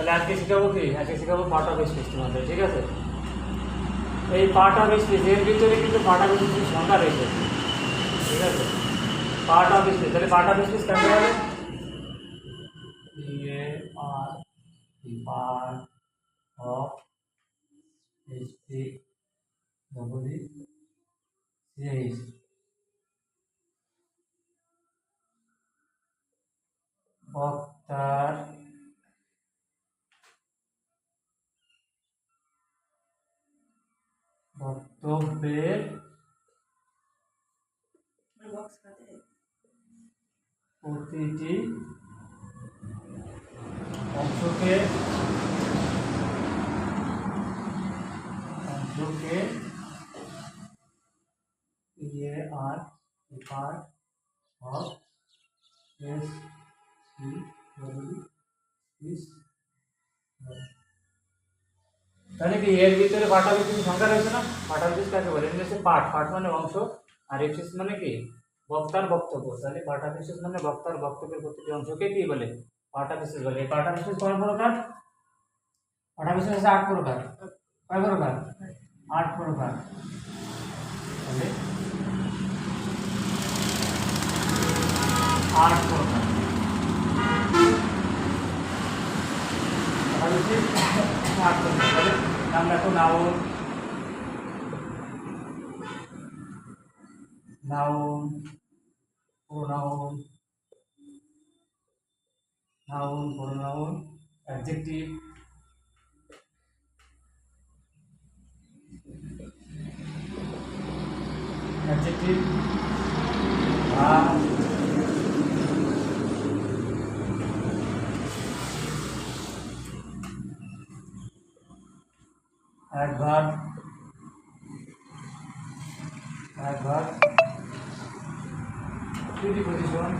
তাহলে আজকে শেখাবো কি আজকে শেখাবো পার্ট অফ স্পিচ তোমাদের ঠিক আছে এই পার্ট অফ স্পিচ এর ভিতরে কিন্তু পার্ট অফ স্পিচ সংখ্যা রয়েছে ঠিক আছে পার্ট অফ স্পিচ তাহলে part of speech double CH বক্তার বক্তব্যের প্রতিটি অংশকে অংশকে ইয়ে আর part of S C W is তাহলে কি এর ভিতরে পাটা বিশেষ সংখ্যা রয়েছে না? পাটা বিশেষ কাকে বলে? এমনি পাঠ পাঠ মানে অংশ, আর এক্সিস মানে কি? বক্তার বক্তব্য। তাহলে পাটা বিশেষ মানে বক্তার বক্তব্যের প্রতিটি অংশকে কি বলে? পাটা বিশেষ বলে। এই পাটা বিশেষ কয় প্রকার? পাটা বিশেষ আছে আট প্রকার। কয় প্রকার? আট প্রকার। তাহলে আট প্রকার। পাটা বিশেষ আট প্রকার তাহলে নাম লেখো noun noun pronoun noun pronoun adjective adjective verb adverb adverb preposition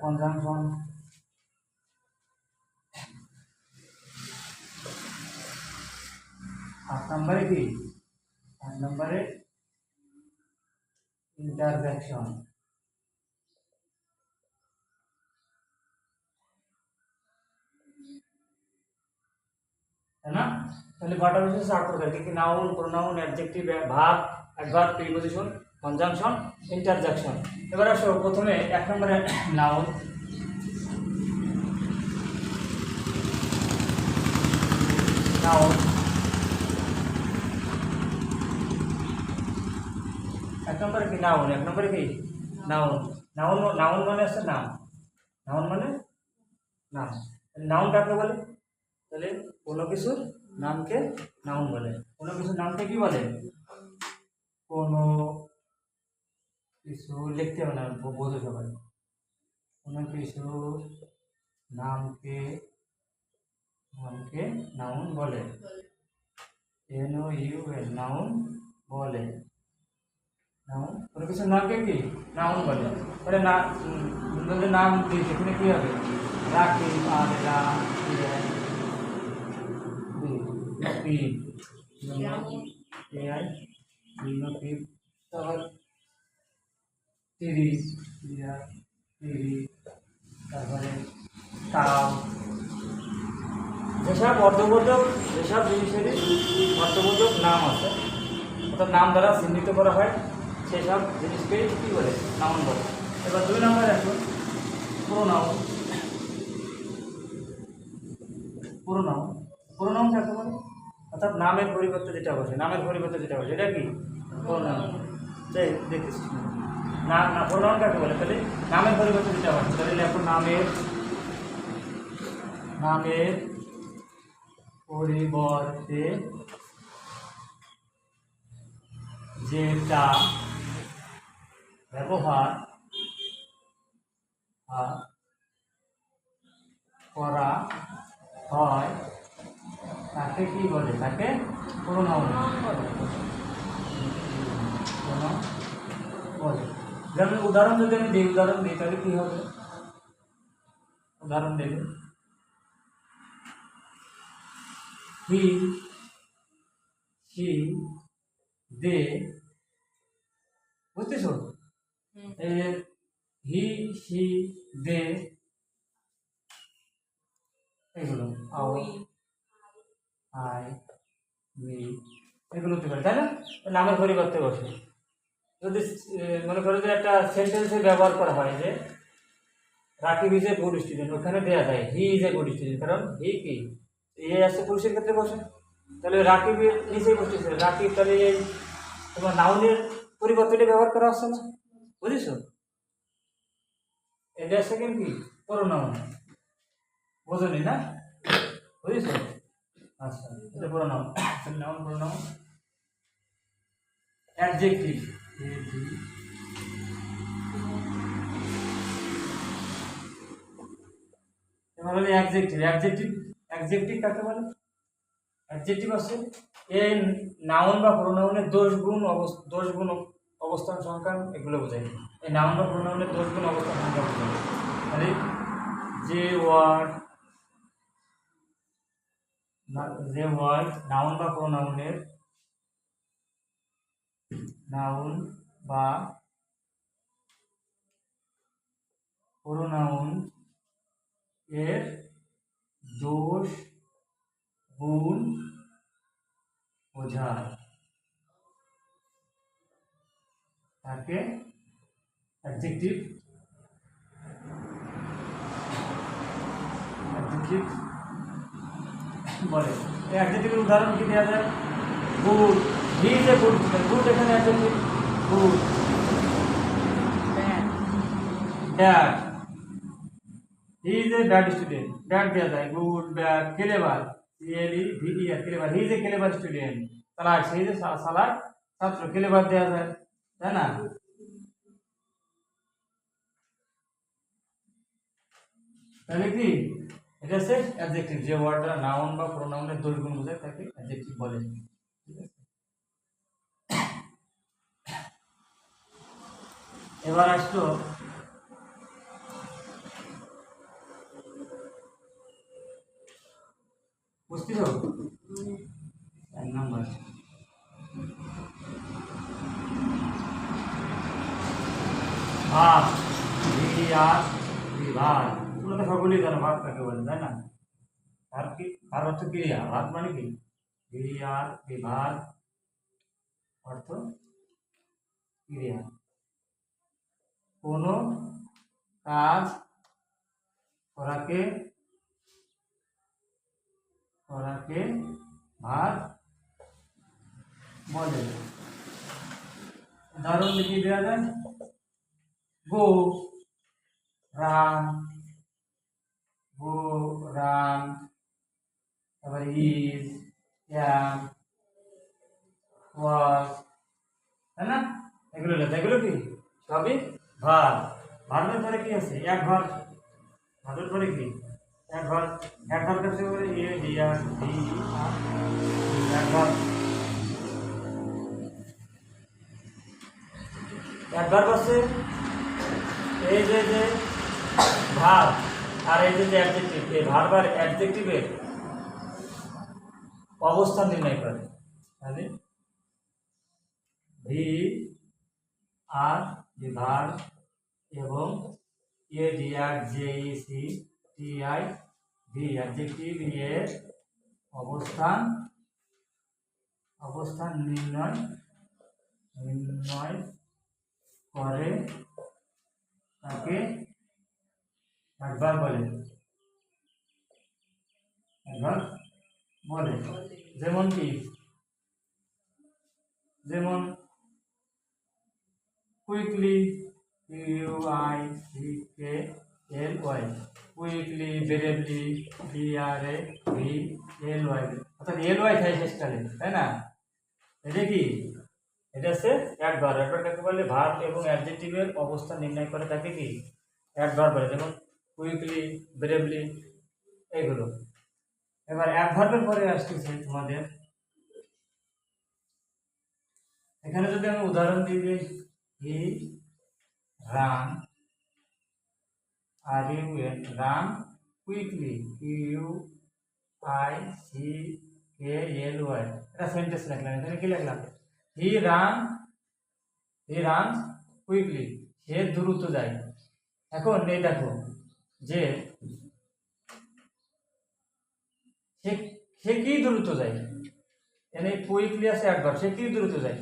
conjunction আট তাই না তাহলে বাটা বিশেষ আট প্রকার কি কি নাউন প্রোনাউন অ্যাডজেক্টিভ ভাব অ্যাডভার্ব প্রিপজিশন কনজাংশন ইন্টারজেকশন এবার আসো, প্রথমে এক নম্বরে নাউন নাউন এক নম্বরে কি নাউন এক নম্বরে কি? নাউন নাউন নাউন মানে আছে নাম নাউন মানে নাম নাউন কাকে বলে? তাহলে কোনো কিছুর নামকে নাউন বলে। কোনো কিছুর নামকে কি বলে? কোনো কিছু লিখতে হবে না বোঝো সবাই। কোনো কিছু নামকে নামকে নাউন বলে। N O U N noun বলে। নাউন কোনো কিছুর নামকে কি? নাউন বলে। তাহলে না নাম দিই সেখানে কি হবে? রাখি আর পি এআই পি তারপর তিরিশ ইয়ার তিরিশ তারপরে তাও যেসব অর্থবোধক যেসব জিনিসেরই অর্থবোধক নাম আছে অর্থাৎ নাম দ্বারা চিহ্নিত করা হয় সেসব জিনিসকে কী বলে? নাউন বলে। এবার দুই নম্বর এখন প্রোনাউন প্রোনাউন প্রোনাউন কাকে বলে অর্থাৎ নামের পরিবর্তে যেটা বসে নামের পরিবর্তে যেটা বসে এটা কি? দেখিস না না প্রোনাউন কাকে বলে? তাহলে নামের পরিবর্তে যেটা বসে তাহলে এখন নামের নামের পরিবর্তে যেটা ব্যবহার করা হয় তাকে কি বলে? তাকে বলে। যেমন উদাহরণ যদি আমি দিই উদাহরণ দিই তাহলে কি হবে? উদাহরণ দেবে। He he they. বুঝতেছো। He she they. এগুলো। আই উই এগুলো হতে পারে, তাই না? নামের পরিবর্তে বসে। যদি মনে করো যে একটা সেন্টেন্সে ব্যবহার করা হয় যে Rakib is a good student ওখানে দেওয়া যায় he is a good student কারণ হি কি? এ আসছে পুরুষের ক্ষেত্রে বসে। তাহলে Rakib is a good student Rakib তাহলে এই তোমার নাউনের পরিবর্তনটা ব্যবহার করা হচ্ছে না। বুঝেছ? এটা সেকেন্ড কি? প্রোনাউন বোঝনি না? বুঝেছ? আচ্ছা এটা pronoun noun pronoun adjective A D এবার হলো অ্যাডজেক্টিভ অ্যাডজেক্টিভ অ্যাডজেক্টিভ কাকে বলে? অ্যাডজেক্টিভ আছে এই নাউন বা প্রোনাউনের দোষ গুণ দোষ গুণ অবস্থান সংখ্যা, এগুলো বোঝায়। এই নাউন বা প্রোনাউনের দোষ গুণ অবস্থান সংখ্যা বোঝায়। তাহলে যে ওয়ার্ড যে ওয়ার্ড নাউন বা প্রোনাউনের, নাউন বা প্রোনাউন এর দোষ, গুণ বোঝায়। তাকে অ্যাডজেক্টিভ অ্যাডজেক্টিভ বলে এই অ্যাডজেক্টিভের উদাহরণ কি দেওয়া যায়? Good he is a good good এখানে adjective good bad bad he is a bad student bad দেওয়া যায় good bad clever C L E V E R clever he is a clever student সালাক সে is a সালাক ছাত্র। Clever দেওয়া যায়। তাই না? তাহলে কি? এটা হচ্ছে অ্যাডজেক্টিভ যে ওয়ার্ডটা নাউন বা প্রোনাউনের দৈর্ঘ্য অনুযায়ী তাকে অ্যাডজেক্টিভ বলে। ঠিক আছে? এবার আসলো বুঝতেছ এক নম্বর ভাব বিয়ার বিভাগ তোমরা তো সকলেই জানো ভাব কাকে বলে তাই না ভাব কি ভাব অর্থ ক্রিয়া ভাব মানে কি বিয়ার বিভাগ অর্থ ক্রিয়া কোনো কাজ করাকে করাকে ভাগ বলে উদাহরণ লিখে দেওয়া যায় গো রান গো রান তারপরে ইজ অ্যাম ওয়াজ তাই না? এগুলো লেখা। এগুলো কি? সবই ভার ভার্বের পরে কি আছে? এক ভার ভার্বের পরে কি? এক ভার এক ভার কাছে বলে? এ ডি আর এক ভার এক ভার আছে এই যে যে ভার আর এই যে যে অ্যাডজেক্টিভ এই ভার বার অ্যাডজেক্টিভের অবস্থান নির্ণয় করে। তাহলে ভি আর দি ভার এবং A D R J E C T I V adjective এর অবস্থান অবস্থান নির্ণয় নির্ণয় করে তাকে একবার বলে। একবার বলে যেমন কি? যেমন quickly U I C K L Y quickly bravely B R A V L Y অর্থাৎ এল ওয়াই থাকে শেষকালে তাই না? এটা কি? এটা হচ্ছে অ্যাডভার্ব অ্যাডভার্ব কাকে বলে? ভার্ব এবং অ্যাডজেক্টিভের অবস্থা নির্ণয় করে তাকে কি? অ্যাডভার্ব বলে। যেমন কুইকলি ব্রেভলি এইগুলো এবার অ্যাডভার্বের পরে আসতেছে তোমাদের। এখানে যদি আমি উদাহরণ দিই, he, ran, R U N, ran quickly, U I C K L Y. এটা সেন্টেন্স লিখলাম, এখানে কি লিখলাম? He ran he ran quickly, সে দ্রুত যায়। এখন এই দেখো যে সে কি দ্রুত যায়? এনে কুইকলি আছে একবার, সে কি দ্রুত যায়?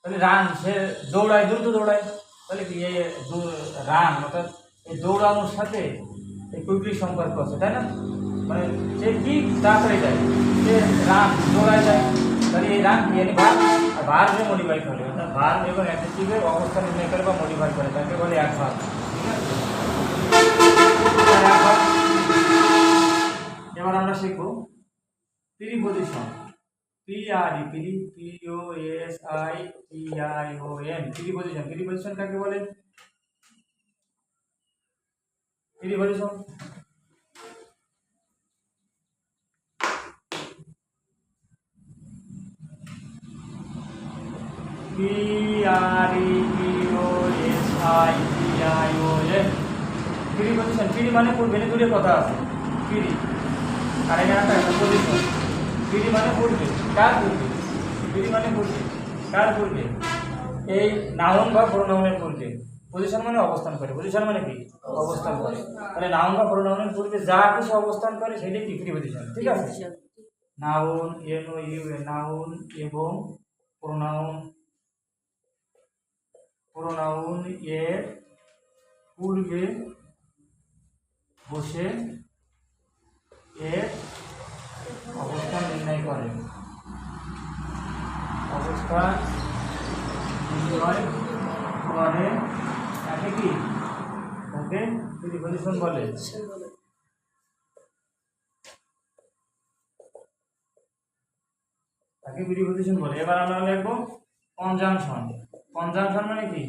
তাহলে রান, সে দৌড়ায়, দ্রুত দৌড়ায়। তাহলে কি এই রান, অর্থাৎ এই দৌড়ানোর সাথে এই কুইকলি সম্পর্ক আছে, তাই না? মানে সে কি তাড়াতাড়ি যায়? সে রান, দৌড়ায় যায়। তাহলে এই রান কি? এনে ভার আর ভার যে মডিফাই করে, অর্থাৎ ভার এবং অ্যাডজেক্টিভের অবস্থা নির্ণয় করে বা মডিফাই করে, তাকে বলে এক ভাগ ঠিক আছে। এবার আমরা শিখব preposition P R E P O S I T I O N preposition preposition কাকে বলে? Preposition P R P O S I T I O N preposition pre মানে পূর্বে দূরে কথা আছে। আর এখানে একটা পজিশন পিডি মানে পূর্বে কার পূর্বে পিডি মানে পূর্বে কার পূর্বে এই নাউন বা প্রোনাউনের পূর্বে পজিশন মানে অবস্থান করে। পজিশন মানে কি? অবস্থান করে। তাহলে নাউন বা প্রোনাউনের পূর্বে যা কিছু অবস্থান করে, সেটাই কি? প্রিপজিশন ঠিক আছে? Noun N, O, U, N noun এবং প্রোনাউন প্রোনাউন এর পূর্বে বসে এর অবস্থান নির্ণয় করে। অবস্থান নির্ণয় করে তাকে কি? তাকে প্রিপজিশন বলে। তাকে প্রিপজিশন বলে। এবার আমরা লিখব কনজাংশন কনজাংশন মানে কি?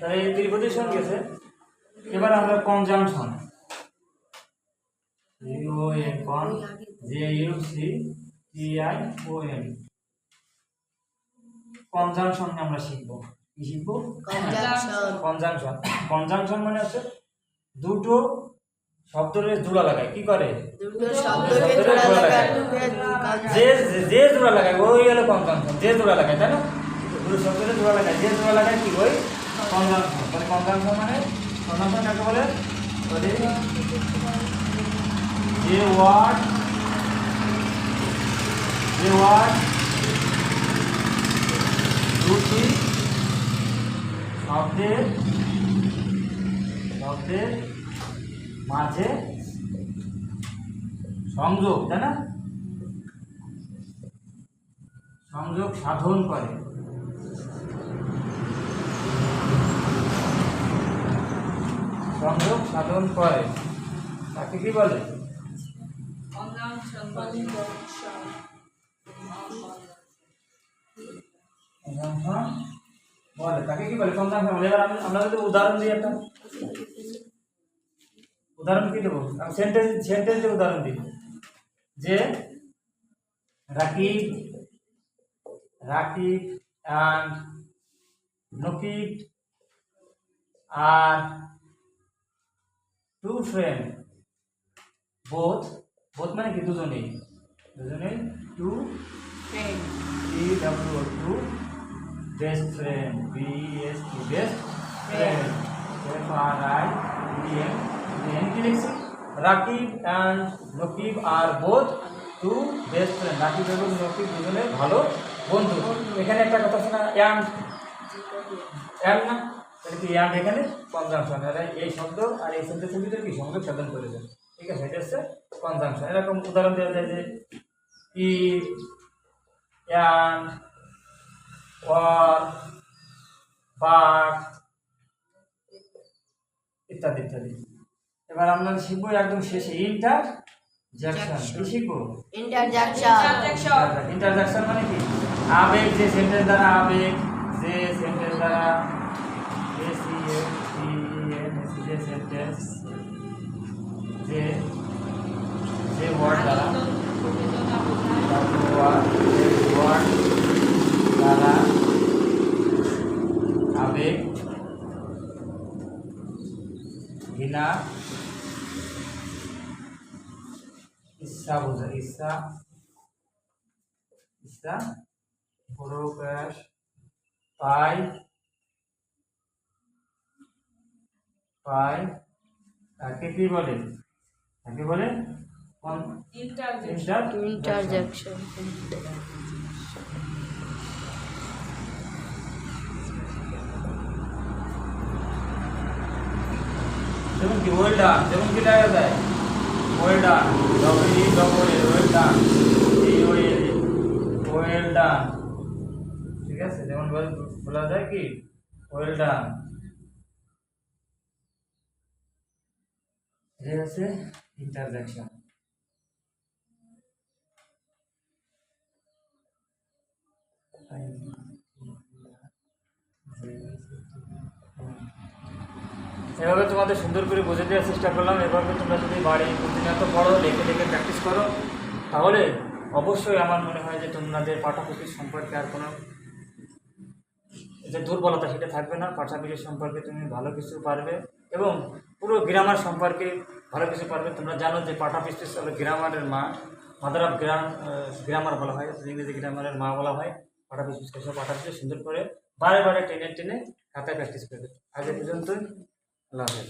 তাহলে এই প্রিপজিশন গেছে। এবার আমরা conjunction con J U C T I O N conjunction আমরা শিখব। কি শিখব. কনজাংশন কনজাংশন মানে হচ্ছে দুটো শব্দের জোড়া লাগায়। কি করে? যে- যে জোড়া লাগায় ওই হলো কনজাংশন যে জোড়া লাগায় তাই না? দুটো শব্দের জোড়া লাগায়। যে জোড়া লাগায় কি ওই? কনজাংশন মানে কনজাংশন বলে ওয়ার্ড ওয়ার্ড দুটি শব্দের শব্দের মাঝে সংযোগ, তাই না? সংযোগ সাধন করে। সংযোগ সাধন করে। তাকে কি বলে? বলে। তাকে কি বলে? কনজাংশন বলে এবার আমরা যদি উদাহরণ দিই একটা। উদাহরণ কি দেবো? আমি সেন্টেন্স সেন্টেন্সের উদাহরণ দিই। যে Rakib Rakib and Nakib are two friend both both মানে কি? দুজনেই। দুজনেই two T W two best friend B S T best friend F R I D M D M কি লিখছি? Rakib and Nakib are both two best friend Rakib এবং নকিব দুজনে ভালো বন্ধু। এখানে একটা কথা শোনা অ্যান্ড অ্যান্ড না? তাহলে কি অ্যান্ড এখানে? কনজাংশন এই শব্দ আর এই শব্দের ভিতরে কি সংযোগ সাধন করেছে ঠিক আছে? এটা হচ্ছে কনজাংশন এরকম উদাহরণ দেওয়া যায় যে ই অ্যান্ড ওয়ার বাঘ ইত্যাদি ইত্যাদি। এবার আমরা শিখব একদম শেষে ইন্টার জ্যাকশন কি শিখব? ইন্টারজাকশন মানে কি? আবেগ যে সেন্টেন্স দ্বারা আবেগ যে সেন্টেন্স দ্বারা সেন্টেন্স যে যে ওয়ার্ড দ্বারা ওয়ার্ড দ্বারা আবেগ, ঘৃণা ইচ্ছা বোঝা ইচ্ছা ইচ্ছা প্রকাশ পায় পাই তাকে কি বলে? তাকে বলে ইন্টারজেকশন। যেমন কি ওয়েল ডান যেমন কি দেখা যায়? Well done double E double L well done এই ওয়েল ওয়েল ডান ঠিক আছে? যেমন বল- বলা যায় কি? ওয়েল ডান এটা হচ্ছে ইন্টারজেকশন এভাবে তোমাদের সুন্দর করে বুঝে দেওয়ার চেষ্টা করলাম। এভাবে তোমরা যদি বাড়ি প্রতিনিয়ত পড়ো, লিখে লিখে প্র্যাকটিস করো, তাহলে অবশ্যই আমার মনে হয় যে তোমাদের পাঠ্যপুস্তক সম্পর্কে আর কোনো যে দুর্বলতা সেটা থাকবে না। পাঠ্যপুস্তক সম্পর্কে তুমি ভালো কিছু পারবে এবং পুরো গ্রামার সম্পর্কে ভালো কিছু পারবে। তোমরা জানো যে পার্ট অফ স্পিচ হলো গ্রামারের মা মাদার অফ গ্রাম গ্রামার বলা হয়, ইংরেজি গ্রামারের মা বলা হয়। পাঠ্যপুস্তক সব পাঠ্যপুস্তক সুন্দর করে বারে বারে টেনে টেনে খাতায় প্র্যাকটিস করবে। আগে পর্যন্ত আল্লাহ হাফেজ।